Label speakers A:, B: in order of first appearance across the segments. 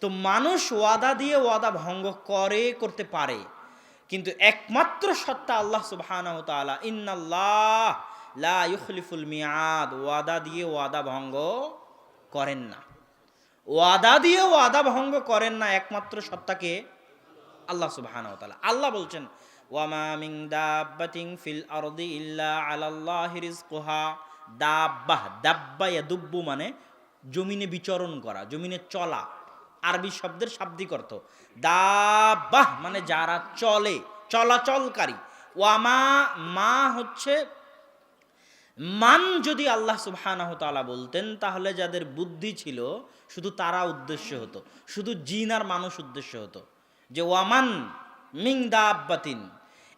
A: তো মানুষ ওয়াদা দিয়ে ওয়াদা ভঙ্গ করে, করতে পারে। কিন্তু একমাত্র সত্তা আল্লাহ সুবহানাহু তাআলা। লা মিয়াদ ওয়াদা দিয়ে ওয়াদা ভঙ্গ করেন না। ওয়াদা দিয়ে ওয়াদা ভঙ্গ করেন না একমাত্র সত্তাকে আল্লাহ তাআলা। আল্লাহ বলছেন দাব্বাতিন ফিল আরদি দাব্বাহ, দাব্বা মানে জমিনে বিচরণ করা, জমিনে চলা। আরবি শব্দের শাব্দিক অর্থ। দাবাহ মানে যারা চলে, চলাচলকারী। ওয়ামা মা হচ্ছে মান যদি আল্লাহ সুবহানাহু তাআলা বলতেন, তাহলে যাদের বুদ্ধি ছিল, শুধু তারা উদ্দেশ্য হতো। শুধু জিন আর মানুষ উদ্দেশ্য হতো। যে ওয়ামান মিং দাব্বাতিন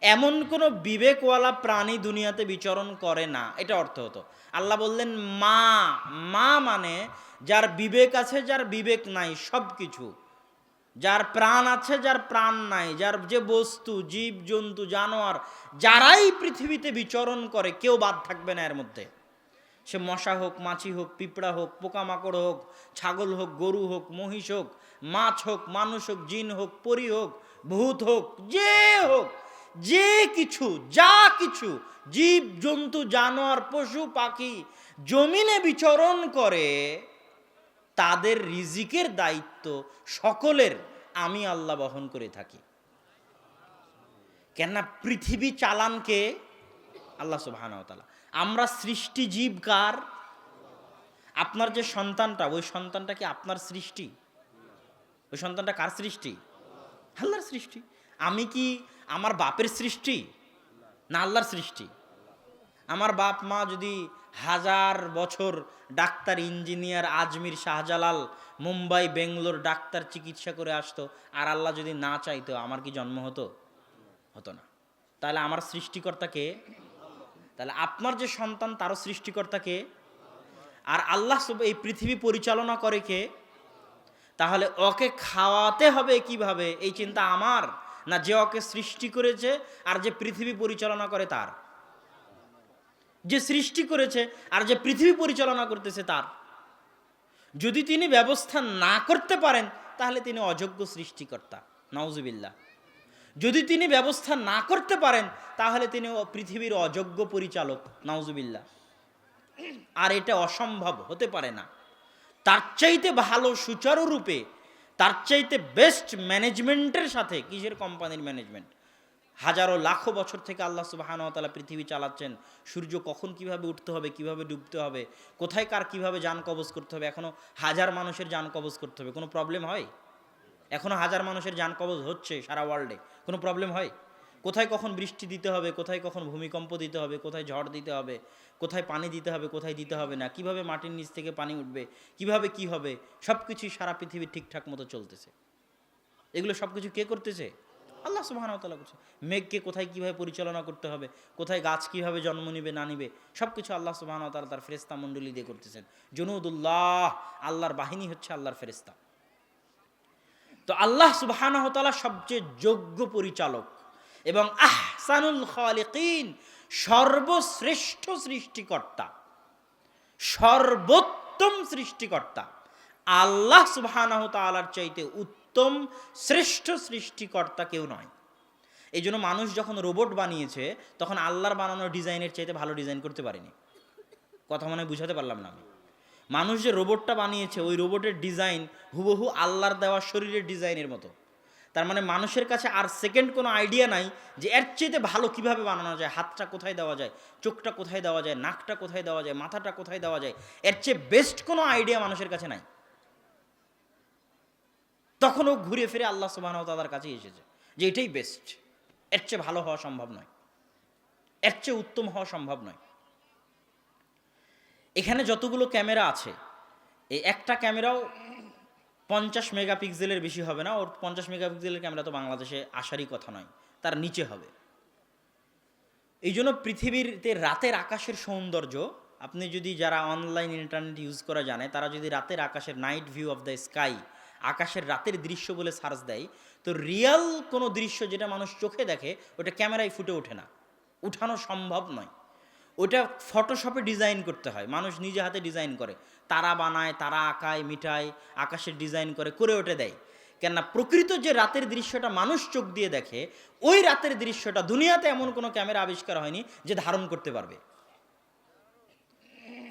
A: এমন কোনো বিবেকওয়ালা প্রাণী দুনিয়াতে বিচরণ করে না। এটা অর্থ হতো। আল্লাহ বললেন, মা মা মানে যার বিবেক আছে, যার বিবেক নাই সব কিছু যার প্রাণ আছে, যার প্রাণ নাই, যার যে বস্তু, জীব, জন্তু, জানোয়ার, যারাই পৃথিবীতে বিচরণ করে, কেউ বাদ থাকবে না এর মধ্যে। সে মশা হোক, মাছি হোক, পিঁপড়া হোক, পোকামাকড় হোক, ছাগল হোক, গরু হোক, মহিষ হোক, মাছ হোক, মানুষ হোক, জিন হোক, পরি হোক, ভূত হোক, যে হোক যে কিছু, যা কিছু, জীব, জন্তু, জানোয়ার, পশু, পাখি জমিনে বিচরণ করে, তাদের রিজিকের দায়িত্ব সকলের, আমি আল্লাহ বহন করে থাকি। কেননা পৃথিবী চালানকে আল্লাহ সুবাহানতালা আমরা সৃষ্টি জীব কার? আপনার যে সন্তানটা, ওই সন্তানটা কি আপনার সৃষ্টি? ওই সন্তানটা কার সৃষ্টি? আল্লাহর সৃষ্টি। আমি কি আমার বাপের সৃষ্টি না আল্লাহর সৃষ্টি? আমার বাপ মা যদি হাজার বছর doctor, engineer, Ajmer Shahjalal, Mumbai, Bangalore doctor চিকিৎসা করে আসতো, আর আল্লাহ যদি না চাইতো, আমার কি জন্ম হতো? হতো না। তাহলে আমার সৃষ্টিকর্তাকে তাহলে আপনার যে সন্তান, তারও সৃষ্টিকর্তাকে আর আল্লাহ এই পৃথিবী পরিচালনা করে কে? তাহলে ওকে খাওয়াতে হবে কীভাবে? এই চিন্তা আমার। না যে ওকে সৃষ্টি করেছে আর যে পৃথিবী পরিচালনা করে তার। যে সৃষ্টি করেছে আর যে পৃথিবী পরিচালনা করতেছে তার। যদি তিনি ব্যবস্থা না করতে পারেন, তাহলে তিনি অযোগ্য সৃষ্টিকর্তা। নওজুবিল্লা যদি তিনি ব্যবস্থা না করতে পারেন, তাহলে তিনি পৃথিবীর অযোগ্য পরিচালক। নওজুবিল্লা আর এটা অসম্ভব, হতে পারে না। তার চাইতে ভালো সুচারুরূপে তার চাইতে বেস্ট ম্যানেজমেন্টের সাথে কিসের কোম্পানির ম্যানেজমেন্ট হাজারো, লাখো বছর থেকে আল্লাহ সুবাহানতালা পৃথিবী চালাচ্ছেন। সূর্য কখন কীভাবে উঠতে হবে, কীভাবে ডুবতে হবে, কোথায় কার কীভাবে যান কবজ করতে হবে এখনও হাজার মানুষের যান কবজ করতে হবে। কোনো প্রবলেম হয়? এখনও হাজার মানুষের যান কবজ হচ্ছে সারা ওয়ার্ল্ডে কোনো প্রবলেম হয়? কোথায় কখন বৃষ্টি দিতে হবে, কোথায় কখন ভূমিকম্প দিতে হবে, কোথায় ঝড় দিতে হবে, কোথায় পানি দিতে হবে, কোথায় দিতে হবে না, কীভাবে মাটির নিচ থেকে পানি উঠবে, কীভাবে কি হবে সব কিছুই সারা পৃথিবী ঠিকঠাক মতো চলতেছে। এগুলো সব কিছু কে করতেছে? আল্লাহ সুবাহানতালা করছে। মেঘকে কোথায় কীভাবে পরিচালনা করতে হবে, কোথায় গাছ কীভাবে জন্ম নিবে, না নিবে সব কিছু আল্লাহ সুবাহানতালা তার ফেরেস্তা মণ্ডলী দিয়ে করতেছেন। জনুদুল্লাহ, আল্লাহর বাহিনী হচ্ছে আল্লাহর ফেরেস্তা তো আল্লাহ সুবাহানহতালা সবচেয়ে যোগ্য পরিচালক এবং আহসানুল খালিকিন সর্বশ্রেষ্ঠ সৃষ্টিকর্তা, সর্বোত্তম সৃষ্টিকর্তা। আল্লাহ সুবহানাহু তাআলার চাইতে উত্তম শ্রেষ্ঠ সৃষ্টিকর্তা কেউ নয়। এই জন্য মানুষ যখন রোবট বানিয়েছে, তখন আল্লাহর বানানো ডিজাইনের চাইতে ভালো ডিজাইন করতে পারেনি। কথা মনে বুঝাতে পারলাম না আমি। মানুষ যে রোবটটা বানিয়েছে, ওই রোবটের ডিজাইন হুবহু আল্লাহর দেওয়া শরীরের ডিজাইনের মতো। তার মানে মানুষের কাছে আর সেকেন্ড কোনো আইডিয়া নাই যে এর চাইতে ভালো কীভাবে বানানো যায়, হাতটা কোথায় দেওয়া যায়, চোখটা কোথায় দেওয়া যায়, নাকটা কোথায় দেওয়া যায়, মাথাটা কোথায় দেওয়া যায়, এর চেয়ে বেস্ট কোনো আইডিয়া মানুষের কাছে নাই। তখন ও ঘুরে ফিরে আল্লাহ সুবাহ তাদের কাছে এসেছে যে এটাই বেস্ট এর চেয়ে ভালো হওয়া সম্ভব নয়। এর চেয়ে উত্তম হওয়া সম্ভব নয়। এখানে যতগুলো ক্যামেরা আছে, এই একটা ক্যামেরাও পঞ্চাশ মেগাপিক্সেলের বেশি হবে না, ওর পঞ্চাশ মেগাপিক্সেলের ক্যামেরা তো বাংলাদেশে আসারই কথা নয়, তার নিচে হবে। এই জন্য পৃথিবীরতে রাতের আকাশের সৌন্দর্য, আপনি যদি যারা অনলাইন ইন্টারনেট ইউজ করা জানে, তারা যদি রাতের আকাশের night view of the sky আকাশের রাতের দৃশ্য বলে সার্চ দেয়, তো রিয়াল কোনো দৃশ্য যেটা মানুষ চোখে দেখে, ওটা ক্যামেরায় ফুটে ওঠে না। উঠানো সম্ভব নয়। ওটা ফটোশপে ডিজাইন করতে হয়। মানুষ নিজে হাতে ডিজাইন করে। তারা বানায়, তারা আঁকায়, মিটায়, আকাশের ডিজাইন করে করে ওঠে দেয়। কেননা প্রকৃত যে রাতের দৃশ্যটা মানুষ চোখ দিয়ে দেখে, ওই রাতের দৃশ্যটা দুনিয়াতে এমন কোনো ক্যামেরা আবিষ্কার হয়নি যে ধারণ করতে পারবে।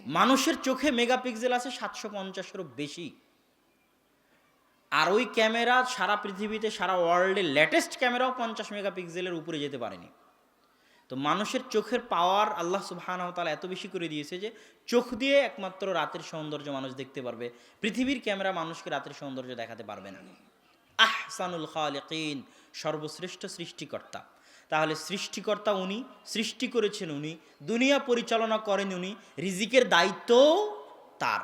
A: মানুষের চোখে মেগাপিক্সেল আছে সাতশো পঞ্চাশেরও বেশি। আর ওই ক্যামেরা সারা পৃথিবীতে, সারা ওয়ার্ল্ডে লেটেস্ট ক্যামেরাও পঞ্চাশ মেগাপিক্সেলের উপরে যেতে পারেনি। তো মানুষের চোখের পাওয়ার আল্লাহ সুবহানাহু তাআলা এত বেশি করে দিয়েছে যে চোখ দিয়ে একমাত্র রাতের সৌন্দর্য মানুষ দেখতে পারবে। পৃথিবীর ক্যামেরা মানুষকে রাতের সৌন্দর্য দেখাতে পারবে না। আহসানুল খালিকিন, সর্বশ্রেষ্ঠ সৃষ্টিকর্তা। তাহলে সৃষ্টিকর্তা উনি, সৃষ্টি করেছেন উনি, দুনিয়া পরিচালনা করেন উনি, রিজিকের দায়িত্ব তার।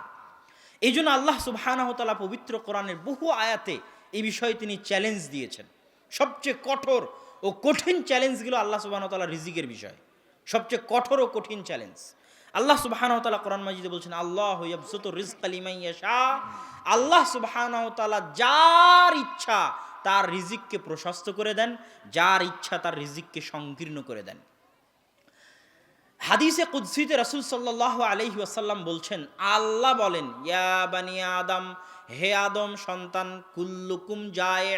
A: এই জন্য আল্লাহ সুবহানাহু তাআলা পবিত্র কোরআনের বহু আয়াতে এই বিষয়ে তিনি চ্যালেঞ্জ দিয়েছেন। সবচেয়ে কঠোর ও কঠিন চ্যালেঞ্জগুলো আল্লাহ সুবহানাহু তাআলা রিজিকের বিষয়। সবচেয়ে কঠোর ও কঠিন চ্যালেঞ্জ। আল্লাহ সুবহানাহু তাআলা কোরআন মাজিদে বলছেন, আল্লাহ ইয়াবসুতু রিজকা লিমান ইয়াশা। আল্লাহ যার ইচ্ছা তার রিজিককে প্রশস্ত করে দেন, যার ইচ্ছা তার রিজিককে সংকীর্ণ করে দেন। হাদিসে কুদ্সিতে রাসূল সাল্লাল্লাহু আলাইহি ওয়াসাল্লাম বলছেন, আল্লাহ বলেন, ইয়া বানি আদম, হে আদম সন্তান, কুল্লুকুম জায়ে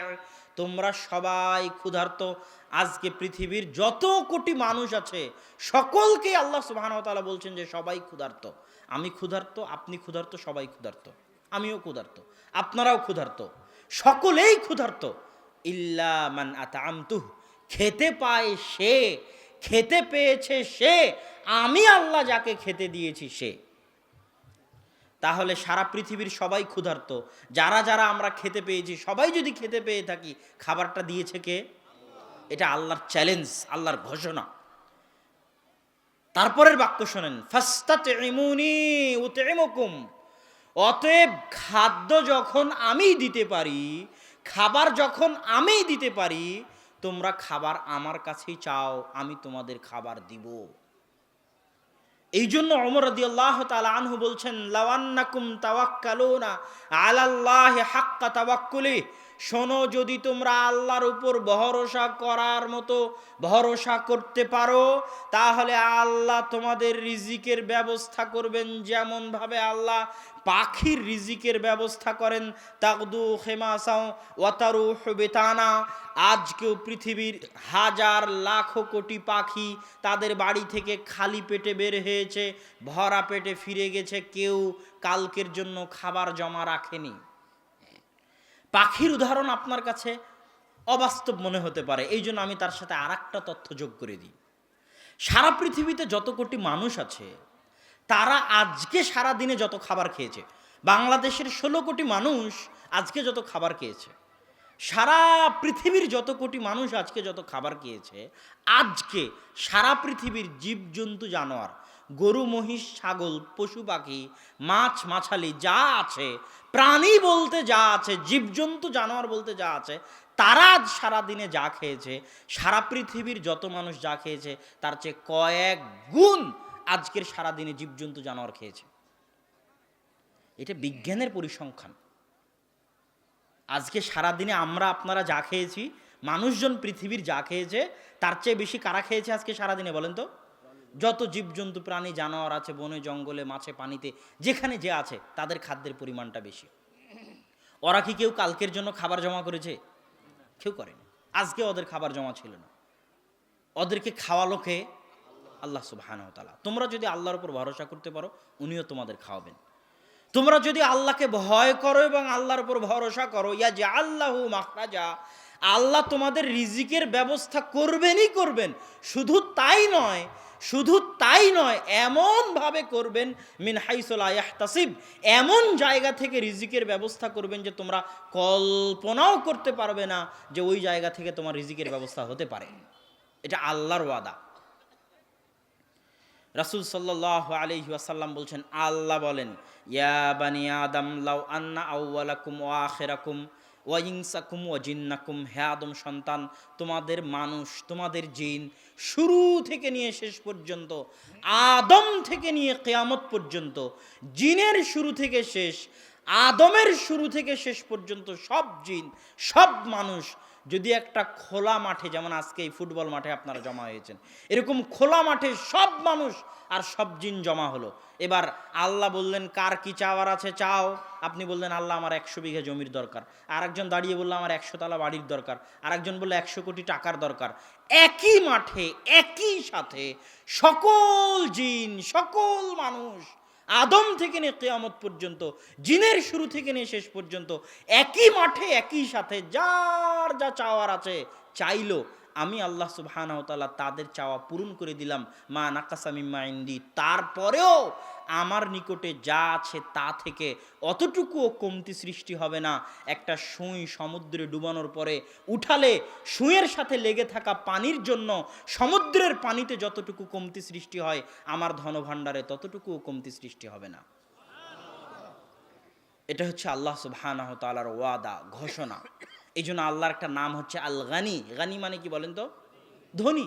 A: তোমরা সবাই ক্ষুধার্ত। আজকে পৃথিবীর যত কোটি মানুষ আছে, সকলকে আল্লাহ সুবহানাহু ওয়া বলছেন যে সবাই ক্ষুধার্ত। আমি ক্ষুধার্ত, আপনি ক্ষুধার্ত, সবাই ক্ষুধার্ত। আমিও ক্ষুধার্ত, আপনারাও ক্ষুধার্ত। সকলেই ক্ষুধার্ত। ইল্লা মান আতামতুহ খেতে পায় সে, খেতে পেয়েছে সে, আমি আল্লাহ যাকে খেতে দিয়েছি সে। তাহলে সারা পৃথিবীর সবাই ক্ষুধার্ত। যারা যারা আমরা খেতে পেয়েছি, সবাই যদি খেতে পেয়ে থাকি, খাবারটা দিয়েছে কে? এটা আল্লাহর চ্যালেঞ্জ আল্লাহর ঘোষণা। তারপরের বাক্য শোনেন উতেমকুম। অতএব খাদ্য যখন আমি দিতে পারি, খাবার যখন আমি দিতে পারি, তোমরা খাবার আমার কাছেই চাও, আমি তোমাদের খাবার দিব। এই জন্য অমর আল্লাহ তালা আনহু বলছেন, লাওয়ান্নাকুম তাওয়াক্কালুনা আলাল্লাহ হাক্কা তাওয়াক্কুলি। শোনো, যদি তোমরা আল্লাহর উপর ভরসা করার মতো ভরসা করতে পারো, তাহলে আল্লাহ তোমাদের রিজিকের ব্যবস্থা করবেন যেমনভাবে আল্লাহ পাখির রিজিকের ব্যবস্থা করেন তাকদু খেমাসাও, ওয়াতারু বেতানা আজকেও পৃথিবীর হাজার লাখো কোটি পাখি তাদের বাড়ি থেকে খালি পেটে বের হয়েছে, ভরা পেটে ফিরে গেছে, কেউ কালকের জন্য খাবার জমা রাখেনি। পাখির উদাহরণ আপনার কাছে অবাস্তব মনে হতে পারে, এই জন্য আমি তার সাথে আর তথ্য যোগ করে দিই। সারা পৃথিবীতে যত কোটি মানুষ আছে তারা আজকে সারা দিনে যত খাবার খেয়েছে, বাংলাদেশের ষোলো কোটি মানুষ আজকে যত খাবার খেয়েছে, সারা পৃথিবীর যত কোটি মানুষ আজকে যত খাবার খেয়েছে, আজকে সারা পৃথিবীর জীবজন্তু, জানোয়ার, গরু, মহিষ, ছাগল, পশু, পাখি, মাছ, মাছালি যা আছে, প্রাণী বলতে যা আছে, জীবজন্তু, জানোয়ার বলতে যা আছে, তারা আজ সারাদিনে যা খেয়েছে, সারা পৃথিবীর যত মানুষ যা খেয়েছে, তার চেয়ে কয়েক গুণ আজকের সারাদিনে জীবজন্তু জানোয়ার খেয়েছে। এটা বিজ্ঞানের পরিসংখ্যান। আজকে সারাদিনে আমরা আপনারা যা খেয়েছি, মানুষজন পৃথিবীর যা খেয়েছে, তার চেয়ে বেশি কারা খেয়েছে আজকে সারাদিনে বলেন তো? যত জীবজন্তু, প্রাণী, জানোয়ার আছে, বনে, জঙ্গলে, মাছে, পানিতে, যেখানে যে আছে, তাদের খাদ্যের পরিমাণটা বেশি। ওরা কি কেউ কালকের জন্য খাবার জমা করেছে? কেউ করেনি। আজকে ওদের খাবার জমা ছিল না। ওদেরকে খাওয়ালো কে? আল্লাহ সুবহানাহু তাআলা। তোমরা যদি আল্লাহর উপর ভরসা করতে পারো, উনিও তোমাদের খাওয়াবেন। তোমরা যদি আল্লাহকে ভয় করো এবং আল্লাহর উপর ভরসা করো ইয়া যে আল্লাহ মাখরাজা, আল্লাহ তোমাদের রিজিকের ব্যবস্থা করবেনই করবেন। শুধু তাই নয়, শুধু তাই নয়, এমনভাবে করবেন, মিন হাইসোলা ইয়াহতাসিব, এমন জায়গা থেকে রিজিকের ব্যবস্থা করবেন যে তোমরা কল্পনাও করতে পারবে না যে ওই জায়গা থেকে তোমার রিজিকের ব্যবস্থা হতে পারে। এটা আল্লাহর ওয়াদা। রাসুল সাল্লাহ আলহি আসাল্লাম বলছেন, আল্লাহ বলেন, ইয়া বানি আদম, লাউ আন্না আউ্লাকুম ও আখেরাকুম ওয়াইংসাকুম ও জিন্নাকুম। হে আদম সন্তান, তোমাদের মানুষ, তোমাদের জিন শুরু থেকে নিয়ে শেষ পর্যন্ত, আদম থেকে নিয়ে কেয়ামত পর্যন্ত, জিনের শুরু থেকে শেষ, আদমের শুরু থেকে শেষ পর্যন্ত সব জিন, সব মানুষ যদি একটা খোলা মাঠে, যেমন আজকে এই ফুটবল মাঠে আপনারা জমা হয়েছেন, এরকম খোলা মাঠে সব মানুষ আর সব জিন জমা হলো। এবার আল্লাহ বললেন, কার কি চাওয়ার আছে চাও? আপনি বললেন, আল্লাহ আমার একশো বিঘা জমির দরকার। আর একজন দাঁড়িয়ে বলল, আমার একশো তালা বাড়ির দরকার। আর একজন বলল, একশো কোটি টাকার দরকার। একই মাঠে, একই সাথে সকল জিন, সকল মানুষ আদম থেকে নিয়ে কেয়ামত পর্যন্ত, জিনের শুরু থেকে নিয়ে শেষ পর্যন্ত, একই মাঠে, একই সাথে যার যা চাওয়ার আছে, চাইলো। আমি আল্লাহ তাআলা তাদের চাওয়া পূরণ করে দিলাম, মা নাকাসা মিম্মা ইন্দি। তারপরেও আমার নিকটে যা আছে তা থেকে অতটুকুও কমতি সৃষ্টি হবে না। একটা সুঁই সমুদ্রে ডুবানোর পরে উঠালে সুঁয়ের সাথে লেগে থাকা পানির জন্য সমুদ্রের পানিতে যতটুকু কমতি সৃষ্টি হয়, আমার ধনভাণ্ডারে ততটুকুও কমতি সৃষ্টি হবে না। এটা হচ্ছে আল্লাহ সুবহানাহু তাআলার ওয়াদা, ঘোষণা। এই জন্য আল্লাহর একটা নাম হচ্ছে আল গানি গানি মানে কি বলেন তো? ধনী।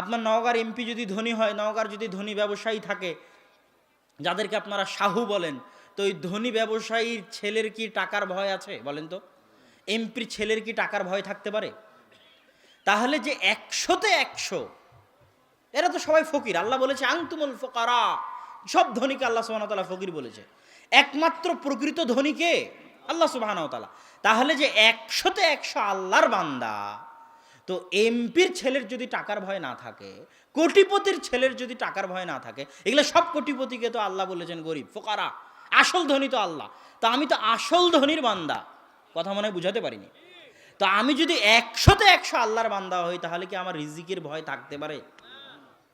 A: আপনার নওগাঁর এমপি যদি ধনী হয়, নওগাঁর যদি ধনী ব্যবসায়ী থাকে, যাদেরকে আপনারা সাহু বলেন, তো ওই ধনী ব্যবসায়ীর ছেলের কি টাকার ভয় আছে বলেন তো? এমপির ছেলের কি টাকার ভয় থাকতে পারে? তাহলে যে একশোতে একশো, এরা তো সবাই ফকির। আল্লাহ বলেছে আংতুমুল ফকারা। সব ধনীকে আল্লাহ তালা ফকির বলেছে। একমাত্র প্রকৃত ধনীকে আল্লাহ সুবাহ তালা তাহলে যে একশোতে একশো আল্লাহর বান্দা, তো এমপির ছেলের যদি টাকার ভয় না থাকে, কোটিপতির ছেলের যদি টাকার ভয় না থাকে, এগুলো সব কোটিপতিকে তো আল্লাহ বলেছেন গরিব, ফোকারা, আসল ধনী তো আল্লাহ। তা আমি তো আসল ধনীর বান্দা, কথা মনে বুঝাতে পারিনি। তো আমি যদি একশোতে একশো আল্লাহর বান্দা হই, তাহলে কি আমার রিজিকের ভয় থাকতে পারে?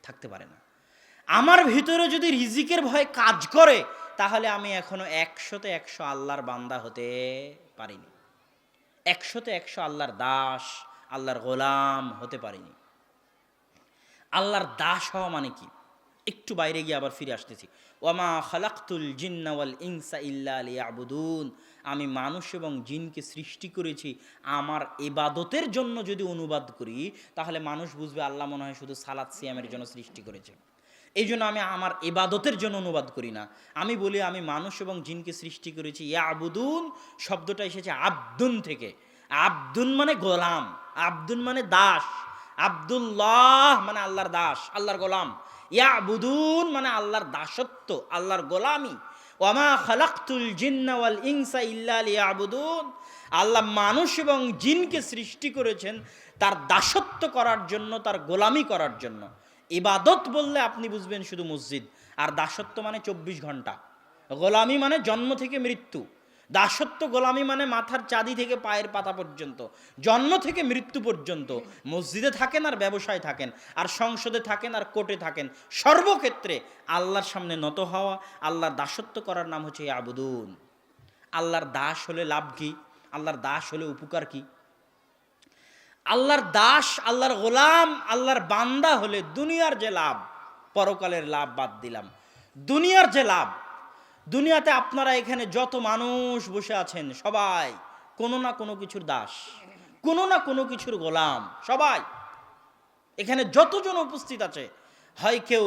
A: থাকতে পারে না। আমার ভিতরে যদি রিজিকের ভয় কাজ করে তাহলে আমি এখনও একশোতে একশো আল্লাহর বান্দা হতে পারিনি। একশোতে একশো আল্লাহর দাস, আল্লাহর গোলাম হতে পারিনি। আল্লাহর দাস হওয়া মানে কি? একটু বাইরে গিয়ে আবার ফিরে আসতেছি। ওয়ামা খালাক্তুল জিন্নাওয়াল ইনসা ইল্লা লিয়াবুদুন। আমি মানুষ এবং জিনকে সৃষ্টি করেছি আমার এবাদতের জন্য যদি অনুবাদ করি, তাহলে মানুষ বুঝবে আল্লাহ মনে হয় শুধু সালাদ সিয়ামের জন্য সৃষ্টি করেছে। এই জন্য আমি আমার এবাদতের জন্য অনুবাদ করি না। আমি বলি, আমি মানুষ এবং জিনকে সৃষ্টি করেছি। ইয়া আবুদুন শব্দটা এসেছে আব্দুন থেকে। আব্দুন মানে গোলাম, আব্দুন মানে দাস, আব্দুল্লাহ মানে আল্লাহর দাস, আল্লাহর গোলাম। ইয়া আবুদুন মানে আল্লাহর দাসত্ব, আল্লাহর গোলামি। ওয়ামা খালাক্তুল জিন্না ওয়াল ইনসা ইল্লা লিয়াবুদুন। আল্লাহ মানুষ এবং জিনকে সৃষ্টি করেছেন তার দাসত্ব করার জন্য, তার গোলামি করার জন্য। ইবাদত বললে আপনি বুঝবেন শুধু মসজিদ। আর দাসত্ব মানে চব্বিশ ঘণ্টা। গোলামি মানে জন্ম থেকে মৃত্যু। দাসত্ব গোলামি মানে মাথার চাঁদি থেকে পায়ের পাতা পর্যন্ত। জন্ম থেকে মৃত্যু পর্যন্ত। মসজিদে থাকেন আর ব্যবসায় থাকেন। আর সংসদে থাকেন আর কোর্টে থাকেন। সর্বক্ষেত্রে আল্লাহর সামনে নত হওয়া, আল্লাহর দাসত্ব করার নাম হচ্ছে আবুদুন আল্লাহর দাস হলে লাভ কি? আল্লাহর দাস হলে উপকার কি? আল্লাহর দাস, আল্লাহর গোলাম, আল্লাহর বান্দা হলে দুনিয়ার যে লাভ, পরকালের লাভ বাদ দিলাম। দুনিয়ার যে লাভ, দুনিয়াতে আপনারা এখানে যত মানুষ বসে আছেন, সবাই কোনো না কোনো কিছুর দাস, কোনো না কোনো কিছুর গোলাম, সবাই। এখানে যতজন উপস্থিত আছে, হয় কেউ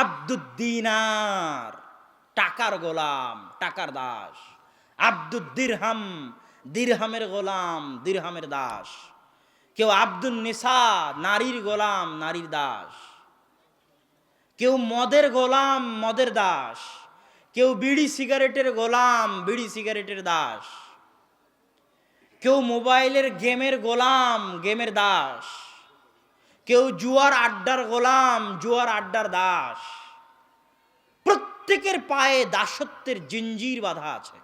A: আব্দুদ্দিনার, টাকার গোলাম, টাকার দাস। আব্দুদ্দিরহাম, দিরহামের গোলাম, দিরহামের দাস। কেউ আব্দুল নিসা, নারীর গোলাম, নারীর দাস। কেউ মদের গোলাম, মদের দাস। কেউ বিড়ি সিগারেটের গোলাম, বিড়ি সিগারেটের দাস। কেউ মোবাইলের গেমের গোলাম, গেমের দাস। কেউ জুয়ার আড্ডার গোলাম, জুয়ার আড্ডার দাস। প্রত্যেকের পায়ে দাসত্বের জিঞ্জির বাধা আছে।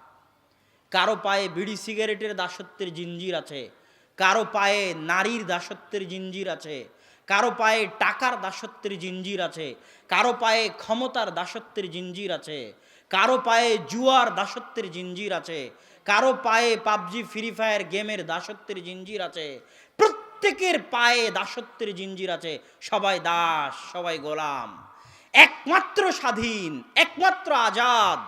A: কারও পায়ে বিড়ি সিগারেটের দাসত্বের জিঞ্জির আছে। কারও পায়ে নারীর দাসত্বের জিঞ্জির আছে, কারও পায়ে টাকার দাসত্বের জিঞ্জির আছে, কারও পায়ে ক্ষমতার দাসত্বের জিঞ্জির আছে, কারও পায়ে জুয়ার দাসত্বের জিঞ্জির আছে, কারও পায়ে পাবজি, ফ্রি ফায়ার গেমের দাসত্বের জিঞ্জির আছে, প্রত্যেকের পায়ে দাসত্বের জিঞ্জির আছে, সবাই দাস, সবাই গোলাম। একমাত্র স্বাধীন, একমাত্র আজাদ,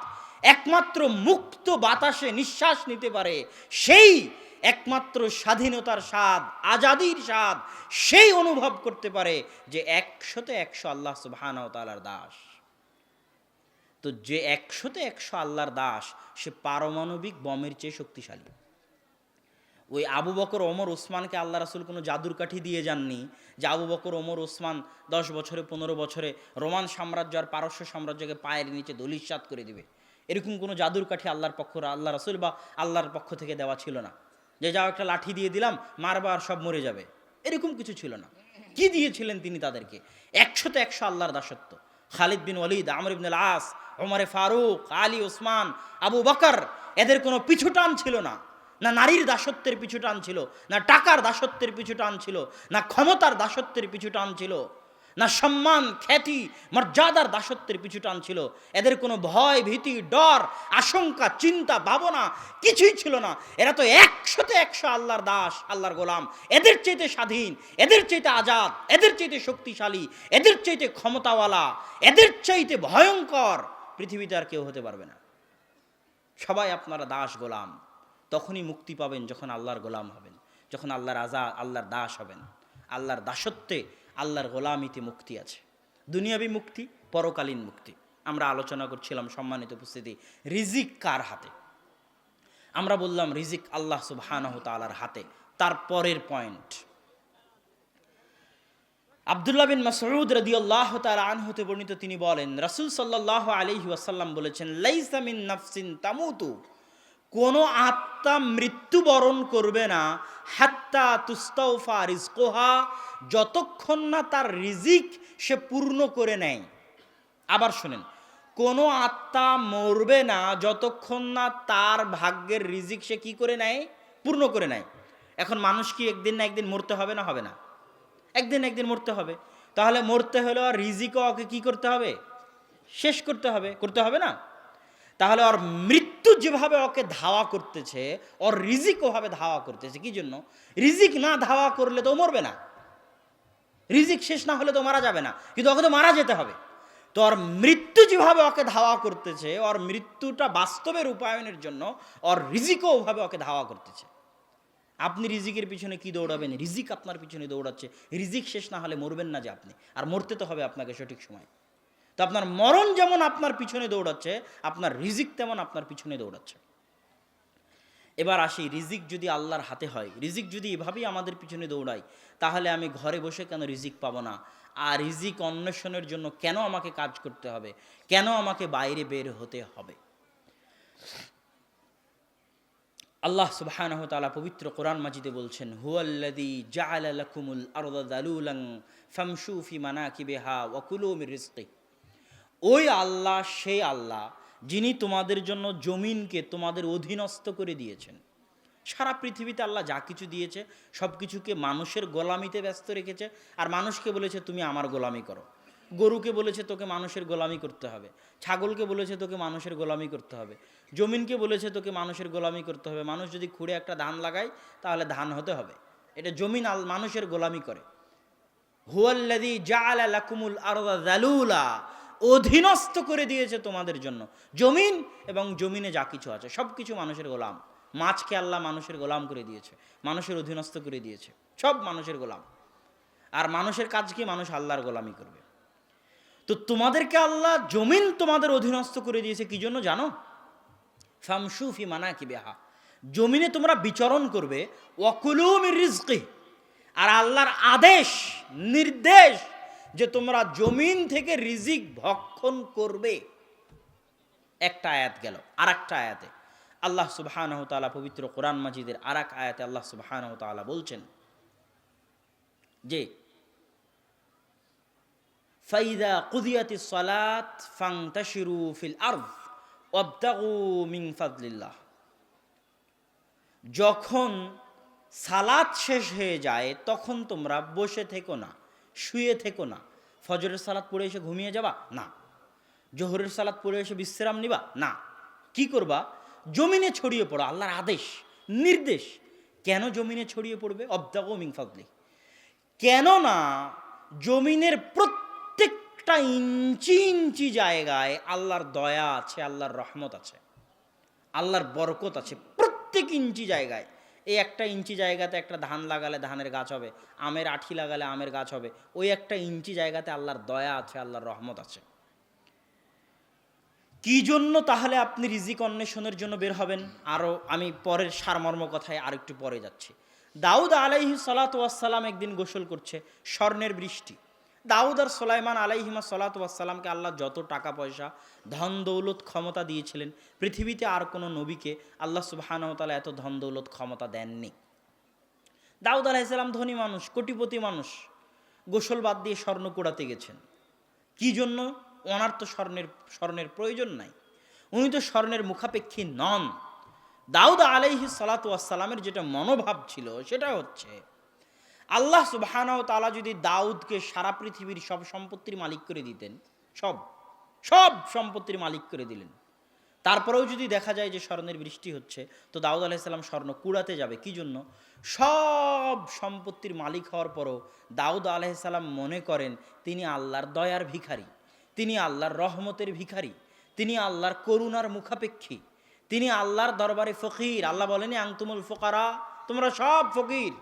A: একমাত্র মুক্ত বাতাসে নিঃশ্বাস নিতে পারে, সেই একমাত্র স্বাধীনতার স্বাদ, আজাদির স্বাদ, সেই অনুভব করতে পারে যে একশোতে একশো আল্লাহ সুবহানাহু তাআলার দাস। তো যে একশোতে একশো আল্লাহর দাস, সে পারমাণবিক বমের চেয়ে শক্তিশালী। ওই আবু বকর, ওমর, ওসমানকে আল্লাহ রাসুল কোনো জাদুর কাঠি দিয়ে যাননি যে আবু বকর, ওমর, ওসমান দশ বছরে, পনেরো বছরে রোমান সাম্রাজ্য আর পারস্য সাম্রাজ্যকে পায়ের নিচে দলিশাত করে দিবে। এরকম কোনো জাদুর কাঠি আল্লাহর পক্ষ, আল্লাহ রাসুল বা আল্লাহর পক্ষ থেকে দেওয়া ছিল না। যে যাও একটা লাঠি দিয়ে দিলাম মারবার সব মরে যাবে। এরকম কিছু ছিল না। কি দিয়েছিলেন তিনি তাদেরকে? একশোতে একশো আল্লাহর দাসত্ব। খালিদ বিন ওয়ালিদ, আমর ইবনুল আস ওমরে ফারুক, আলী, ওসমান, আবু বকর, এদের কোনো পিছু টান ছিল না। না নারীর দাসত্বের পিছু টান ছিল, না টাকার দাসত্বের পিছু টান ছিল, না ক্ষমতার দাসত্বের পিছু টান ছিল। না সম্মান, খ্যাতি, মর্যাদার দাসত্বের পিছু টান ছিল। এদের কোনো ভয়, ভীতি, ডর, আশঙ্কা, চিন্তা, ভাবনা কিছুই ছিল না। এরা তো একশোতে একশো আল্লাহর দাস, আল্লাহর গোলাম। এদের চাইতে স্বাধীন, এদের চাইতে আজাদ, এদের চাইতে শক্তিশালী, এদের চাইতে ক্ষমতাওয়ালা, এদের চাইতে ভয়ঙ্কর পৃথিবীতে আর কেউ হতে পারবে না। সবাই আপনারা দাস গোলাম। তখনই মুক্তি পাবেন যখন আল্লাহর গোলাম হবেন, যখন আল্লাহর আজা আল্লাহর দাস হবেন। আল্লাহর দাসত্বে আল্লাহর গোলামিতে মুক্তি আছে। দুনিয়াবি মুক্তি, পরকালীন মুক্তি। আমরা আলোচনা করছিলাম সম্মানিত উপস্থিতি, রিজিক কার হাতে? আমরা বললাম রিজিক আল্লাহ সুবহানাহু তাআলার হাতে, তার পরের পয়েন্ট। আবদুল্লাহ বিন মাসউদ রাদিয়াল্লাহ তাআলা আনহুতে বর্ণিত তিনি বলেন, রাসূল সাল্লাল্লাহু আলাইহি ওয়াসাল্লাম বলেছেন, লাইসা মিন নাফসিন তামুতু। কোনো আত্মা মৃত্যুবরণ করবে না। হাত্তা তুস্তাউফা রিজকোহা, যতক্ষণ না তার রিজিক সে পূর্ণ করে নেয়। আবার শুনেন, কোনো আত্মা মরবে না যতক্ষণ না তার ভাগ্যের রিজিক সে কি করে নেয়? পূর্ণ করে নেয়। এখন মানুষ কি একদিন না একদিন মরতে হবে না হবে না? একদিন একদিন মরতে হবে। তাহলে মরতে হলে আর রিজিকও ওকে কি করতে হবে? শেষ করতে হবে। করতে হবে না? তাহলে ওর মৃত্যু যেভাবে ওকে ধাওয়া করতেছে, ওর রিজিক ওভাবে ধাওয়া করতেছে, কি জন্য? রিজিক না ধাওয়া করলে তো মরবে না। রিজিক শেষ না হলে তো মারা যাবে না, কিন্তু ওকে তো মারা যেতে হবে। তো ওর মৃত্যু যেভাবে ওকে ধাওয়া করতেছে, ওর মৃত্যুটা বাস্তবে রূপায়ণের জন্য ওর রিজিকও ওভাবে ওকে ধাওয়া করতেছে। আপনি রিজিকের পিছনে কি দৌড়াবেন? রিজিক আপনার পিছনে দৌড়াচ্ছে। রিজিক শেষ না হলে মরবেন না যে আপনি, আর মরতে তো হবে আপনাকে সঠিক সময়। তো আপনার মরণ যেমন আপনার পিছনে দৌড়াচ্ছে, আপনার রিজিক তেমন আপনার পিছনে দৌড়াচ্ছে। এবার আসি, রিজিক যদি আল্লাহর হাতে হয়, রিজিক যদি এভাবেই আমাদের পিছনে দৌড়ায়, তাহলে আমি ঘরে বসে কেন রিজিক পাবো না? আর রিজিক অন্বেষণের জন্য কেন আমাকে কাজ করতে হবে? কেন আমাকে বাইরে বের হতে হবে? আল্লাহ ওয়া তাআলা পবিত্র কোরআন মাজিদে বলছেন, হুয়াল্লাযী জাআলা লাকুমুল আরদা যালুলান ফামশু ফি মানাকিবিহা ওয়া কুলু ওই আল্লাহ সেই আল্লাহ যিনি তোমাদের জন্য জমিনকে তোমাদের অধীনস্থ করে দিয়েছেন। সারা পৃথিবীতে আল্লাহ যা কিছু দিয়েছে, সব কিছুকে মানুষের গোলামিতে ব্যস্ত রেখেছে আর মানুষকে বলেছে, তুমি আমার গোলামি করো। গরুকে বলেছে, তোকে মানুষের গোলামি করতে হবে। ছাগলকে বলেছে, তোকে মানুষের গোলামি করতে হবে। জমিনকে বলেছে, তোকে মানুষের গোলামি করতে হবে। মানুষ যদি খুঁড়ে একটা ধান লাগায়, তাহলে ধান হতে হবে। এটা জমিন আল, মানুষের গোলামি করে। হুয়াল্লাদি জাআলা লাকুমুল আরদা যালুলা। অধীনস্থ করে দিয়েছে তোমাদের জন্য। জমিন এবং জমিনে যা কিছু আছে সব কিছু মানুষের গোলাম। মাছকে আল্লাহ মানুষের গোলাম করে দিয়েছে, মানুষের অধীনস্থ করে দিয়েছে, সব মানুষের গোলাম। আর মানুষের কাজকে মানুষ আল্লাহর গোলামি করবে। তো তোমাদেরকে আল্লাহ জমিন তোমাদের অধীনস্থ করে দিয়েছে কি জন্য জানো? ফামসু ফি মানা কি বেহা জমিনে তোমরা বিচরণ করবে ওয়াকুলুম রিজকি। আর আল্লাহর আদেশ, নির্দেশ যে তোমরা জমিন থেকে রিজিক ভক্ষণ করবে। একটা আয়াত গেল আর একটা আয়াতে। আল্লাহ তাআলা পবিত্র কোরআন মাজিদের আর এক আয়াতে আল্লাহ তাআলা বলছেন যে, ফাইদা কুদিয়াতি সালাত ফাংতাশিরু ফিল আরদ, ওয়াবতাগু মিন ফাদলিল্লাহ। যখন সালাত শেষ হয়ে যায়, তখন তোমরা বসে থেকো না। শুয়ে থেকো না। ফজরের সালাত পড়ে এসে ঘুমিয়ে যাবা? না। জোহরের সালাত পড়ে এসে বিশ্রাম নিবা? না। কি করবা? জমিনে ছড়িয়ে পড়ো, আল্লাহর আদেশ, নির্দেশ। কেন জমিনে ছড়িয়ে পড়বে? অবদাগো ফাদলি। কেননা জমিনের প্রত্যেকটা ইঞ্চি ইঞ্চি জায়গায় আল্লাহর দয়া আছে, আল্লাহর রহমত আছে, আল্লাহর বরকত আছে। প্রত্যেক ইঞ্চি জায়গায় এই একটা ইঞ্চি জায়গাতে একটা ধান লাগালে ধানের গাছ হবে, আমের আঠি লাগালে আমের গাছ হবে, ওই একটা ইঞ্চি জায়গাতে আল্লাহর দয়া আছে, আল্লাহর রহমত আছে। কি জন্য তাহলে আপনি রিজিক অন্বেষণের জন্য বের হবেন? আরও আমি পরের সারমর্ম কথায় আর একটু পরে যাচ্ছি। দাউদ আলাইহি সালাতাম একদিন গোসল করছে, স্বর্ণের বৃষ্টি। দাউদ আর সোলাইমান আলাইহিমা সালাতামকে আল্লাহ যত টাকা পয়সা ধন দৌলত ক্ষমতা দিয়েছিলেন, পৃথিবীতে আর কোনো নবীকে আল্লাহ সুবাহানতালা এত ধন দৌলত ক্ষমতা দেননি। দাউদ আলাইসাল্লাম ধনী মানুষ, কোটিপতি মানুষ, গোসল বাদ দিয়ে স্বর্ণ কুড়াতে গেছেন। কি জন্য? ওনার তো স্বর্ণের স্বর্ণের প্রয়োজন নাই। উনি তো স্বর্ণের মুখাপেক্ষী নন। দাউদ আলাইহি সালাতামের যেটা মনোভাব ছিল সেটা হচ্ছে আল্লাহ সুবাহানাও তালা যদি দাউদকে সারা পৃথিবীর সব সম্পত্তির মালিক করে দিতেন, সব সব সম্পত্তির মালিক করে দিলেন। তারপরেও যদি দেখা যায় যে স্বর্ণের বৃষ্টি হচ্ছে, তো দাউদ আলাইসাল্লাম স্বর্ণ কুড়াতে যাবে। কি জন্য? সব সম্পত্তির মালিক হওয়ার পরও দাউদ আলাইসাল্লাম মনে করেন তিনি আল্লাহর দয়ার ভিখারি, তিনি আল্লাহর রহমতের ভিখারি, তিনি আল্লাহর করুণার মুখাপেক্ষী, তিনি আল্লাহর দরবারে ফকির। আল্লাহ বলেনি আংতুমুল ফকারা, তোমরা সব ফকির।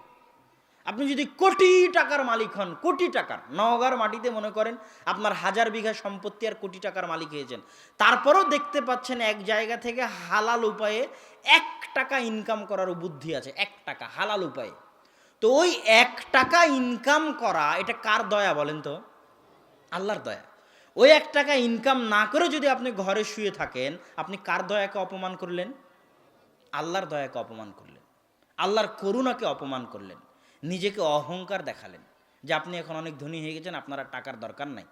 A: আপনি যদি কোটি টাকার মালিক হন, কোটি টাকার, নওগাঁর মাটিতে মনে করেন আপনার হাজার বিঘা সম্পত্তি আর কোটি টাকার মালিক হয়েছেন তারপরও দেখতে পাচ্ছেন এক জায়গা থেকে হালাল উপায়ে এক টাকা ইনকাম করার বুদ্ধি আছে, এক টাকা, হালাল উপায়ে। তো ওই এক টাকা ইনকাম করা, এটা কার দয়া বলেন তো? আল্লাহর দয়া। ওই এক টাকা ইনকাম না করে যদি আপনি ঘরে শুয়ে থাকেন, আপনি কার দয়াকে অপমান করলেন? আল্লাহর দয়াকে অপমান করলেন। আল্লাহর করুণাকে অপমান করলেন। নিজেকে অহংকার দেখালেন যে আপনি এখন অনেক ধনী হয়ে গেছেন, আপনার আর টাকার দরকার নাই।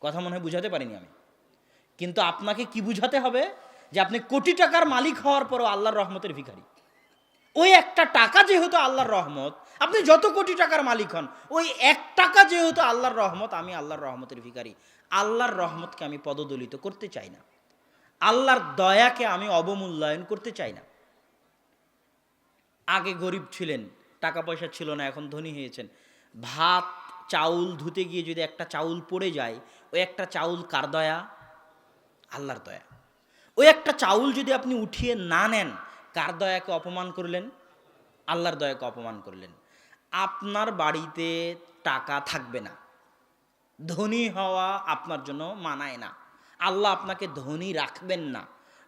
A: কথা মনে হয় বুঝাতে পারিনি আমি। কিন্তু আপনাকে কি বুঝাতে হবে? যে আপনি কোটি টাকার মালিক হওয়ার পরও আল্লাহর রহমতের ভিখারি। ওই একটা টাকা যেহেতু আল্লাহর রহমত, আপনি যত কোটি টাকার মালিক হন, ওই এক টাকা যেহেতু আল্লাহর রহমত, আমি আল্লাহর রহমতের ভিখারি। আল্লাহর রহমতকে আমি পদদলিত করতে চাই না। আল্লাহর দয়াকে আমি অবমূল্যায়ন করতে চাই না। আগে গরিব ছিলেন টাকা পয়সা ছিল না, এখন ধনী হয়েছেন। ভাত, চাউল ধুতে গিয়ে যদি একটা চাউল পড়ে যায়, ওই একটা চাউল কার দয়া? আল্লাহর দয়া। ওই একটা চাউল যদি আপনি উঠিয়ে না নেন, কার দয়াকে অপমান করলেন? আল্লাহর দয়াকে অপমান করলেন। আপনার বাড়িতে টাকা থাকবে না। ধনী হওয়া আপনার জন্য মানায় না। আল্লাহ আপনাকে ধনী রাখবেন না।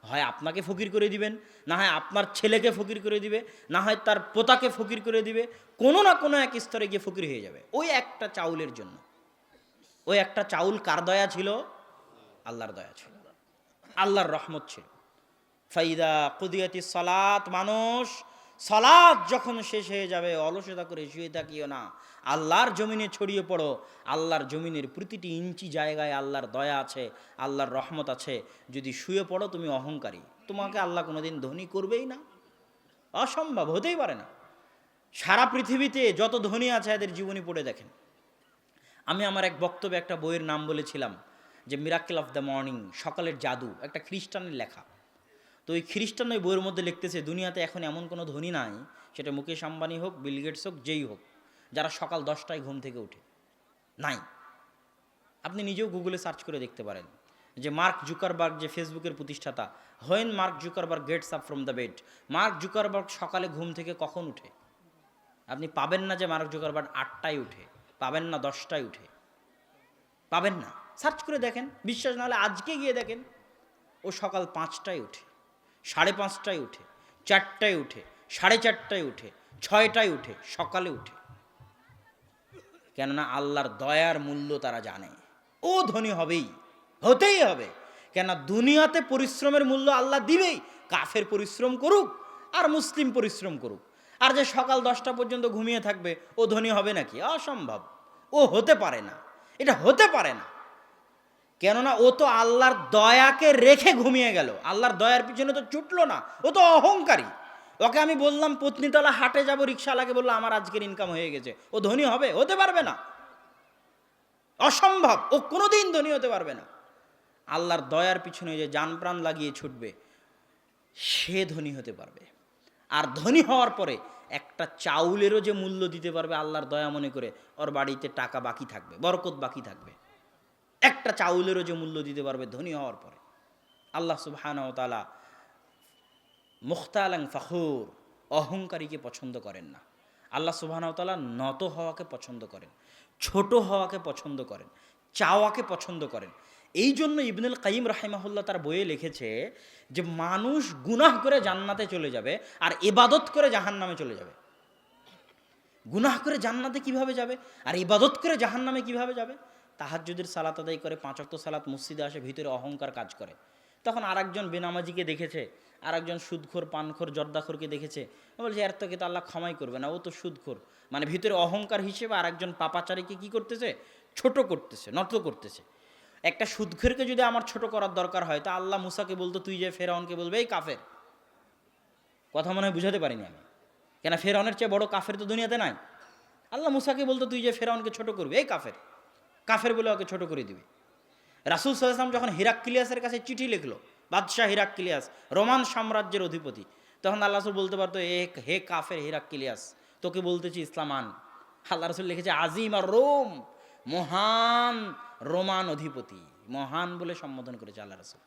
A: হয় আপনাকে ফকির করে দিবেন, না হয় আপনার ছেলেকে ফকির করে দিবে, না হয় তার পোতাকে ফকির করে দিবে, কোনো না কোনো এক স্তরে গিয়ে ফকির হয়ে যাবে। ওই একটা চাউলের জন্য। ওই একটা চাউল কার দয়া ছিল? আল্লাহর দয়া ছিল। আল্লাহর রহমত ছিল। ফাইদা কুদিয়াতি সালাত, মানুষ সলাদ যখন শেষ হয়ে যাবে, অলসতা করে শুয়ে থাকিও না। আল্লাহর জমিনে ছড়িয়ে পড়ো। আল্লাহর জমিনের প্রতিটি ইঞ্চি জায়গায় আল্লাহর দয়া আছে, আল্লাহর রহমত আছে। যদি শুয়ে পড়ো, তুমি অহংকারী। তোমাকে আল্লাহ কোনোদিন ধনী করবেই না। অসম্ভব, হতেই পারে না। সারা পৃথিবীতে যত ধনী আছে, এদের জীবনী পড়ে দেখেন। আমি আমার এক বক্তব্যে একটা বইয়ের নাম বলেছিলাম, যে মিরাকেল অফ দ্য মর্নিং, সকালের জাদু, একটা খ্রিস্টানের লেখা। তো ওই খ্রিস্টান ওই বইয়ের মধ্যে লিখতেছে, দুনিয়াতে এখন এমন কোনো ধনী নাই, সেটা মুকেশ আম্বানি হোক, বিল গেটস হোক, যেই হোক, যারা সকাল দশটায় ঘুম থেকে উঠে। নাই। আপনি নিজেও গুগলে সার্চ করে দেখতে পারেন যে মার্ক জুকারবার্গ যে ফেসবুকের প্রতিষ্ঠাতা, when Mark Zuckerberg gets up from the bed? Mark Zuckerberg সকালে ঘুম থেকে কখন উঠে? আপনি পাবেন না যে মার্ক জুকারবার্গ আটটায় উঠে, পাবেন না দশটায় উঠে। পাবেন না। সার্চ করে দেখেন, বিশ্বাস না হলে আজকে গিয়ে দেখেন, ও সকাল পাঁচটায় উঠে। সাড়ে পাঁচটায় উঠে, চারটায় উঠে, সাড়ে চারটায় উঠে, ছয়টায় উঠে, সকালে উঠে। কেননা আল্লাহর দয়ার মূল্য তারা জানে। ও ধনী হবেই, হতেই হবে। কেন দুনিয়াতে পরিশ্রমের মূল্য আল্লাহ দিবেই। কাফের পরিশ্রম করুক আর মুসলিম পরিশ্রম করুক। আর যে সকাল দশটা পর্যন্ত ঘুমিয়ে থাকবে, ও ধনী হবে নাকি? অসম্ভব। ও হতে পারে না। এটা হতে পারে না। কেননা ও তো আল্লাহর দয়াকে রেখে ঘুমিয়ে গেল। আল্লাহর দয়ার পিছনে তো ছুটলো না। ও তো অহংকারী। ওকে আমি বললাম, পত্নীতলা হাটে যাব, রিক্সাওয়ালাকে বলল, আমার আজকের ইনকাম হয়ে গেছে। ও ধনী হবে? হতে পারবে না। অসম্ভব। ও কোনোদিন ধনী হতে পারবে না। আল্লাহর দয়ার পিছনে যে যান প্রাণ লাগিয়ে ছুটবে, সে ধনী হতে পারবে। আর ধনী হওয়ার পরে একটা চাউলেরও যে মূল্য দিতে পারবে আল্লাহর দয়া মনে করে, ওর বাড়িতে টাকা বাকি থাকবে, বরকত বাকি থাকবে। একটা চাউলেরও যে মূল্য দিতে পারবে ধনী হওয়ার পরে। আল্লাহ সুবহান তালা মুখতালাং ফখুর, অহংকারীকে পছন্দ করেন না। আল্লাহ সুবহান তালা নত হওয়াকে পছন্দ করেন, ছোট হওয়াকে পছন্দ করেন, চাওয়াকে পছন্দ করেন। এই জন্য ইবনুল কাইম রাহিমাহুল্লাহ তার বইয়ে লিখেছে যে, মানুষ গুনাহ করে জান্নাতে চলে যাবে আর ইবাদত করে জাহান্নামে চলে যাবে। গুনাহ করে জান্নাতে কীভাবে যাবে? আর ইবাদত করে জাহান্নামে কীভাবে যাবে? তাহাজ্জুদের সালাত আদায় করে পাঁচক্ত সালাত মসজিদে আসে, ভিতরে অহংকার কাজ করে। তখন আরেকজন বেনামাজিকে দেখেছে, আরেকজন সুদখোর, পানখোর, জর্দাখোরকে দেখেছে। বলছে, এর তোকে তো আল্লাহ ক্ষমাই করবে না, ও তো সুদখোর। মানে ভিতরে অহংকার হিসেবে আরেকজন পাপাচারীকে কি করতেছে? ছোট করতেছে, নত করতেছে। একটা সুদখোরকে যদি আমার ছোট করার দরকার হয়, তা আল্লাহ মুসাকে বলতো, তুই যে ফেরাউনকে বলবে, এই কাফের। কথা মনে হয় বুঝাতে পারিনি আমি। কেন, ফেরাউনের চেয়ে বড় কাফের তো দুনিয়াতে নাই। আল্লাহ মুসাকে বলতো, তুই যে ফেরাউনকে ছোট করবি, এই কাফের। কাফের বলে ওকে ছোট করে দিবে। রাসুল সাল্লাম যখন হিরাক্কিলিয়াসের কাছে চিঠি লিখলো, বাদশাহ হিরাক্কিলিয়াস, রোমান সাম্রাজ্যের অধিপতি, তখন আল্লাহ রসুল বলতে পারতো, এ, হে কাফের হিরাক্কিলিয়াস, তোকে বলতেছি ইসলাম আন। আল্লাহ রসুল লিখেছে, আজিম আর রোম, মহান রোমান অধিপতি। মহান বলে সম্বোধন করেছে আল্লাহ রসুল।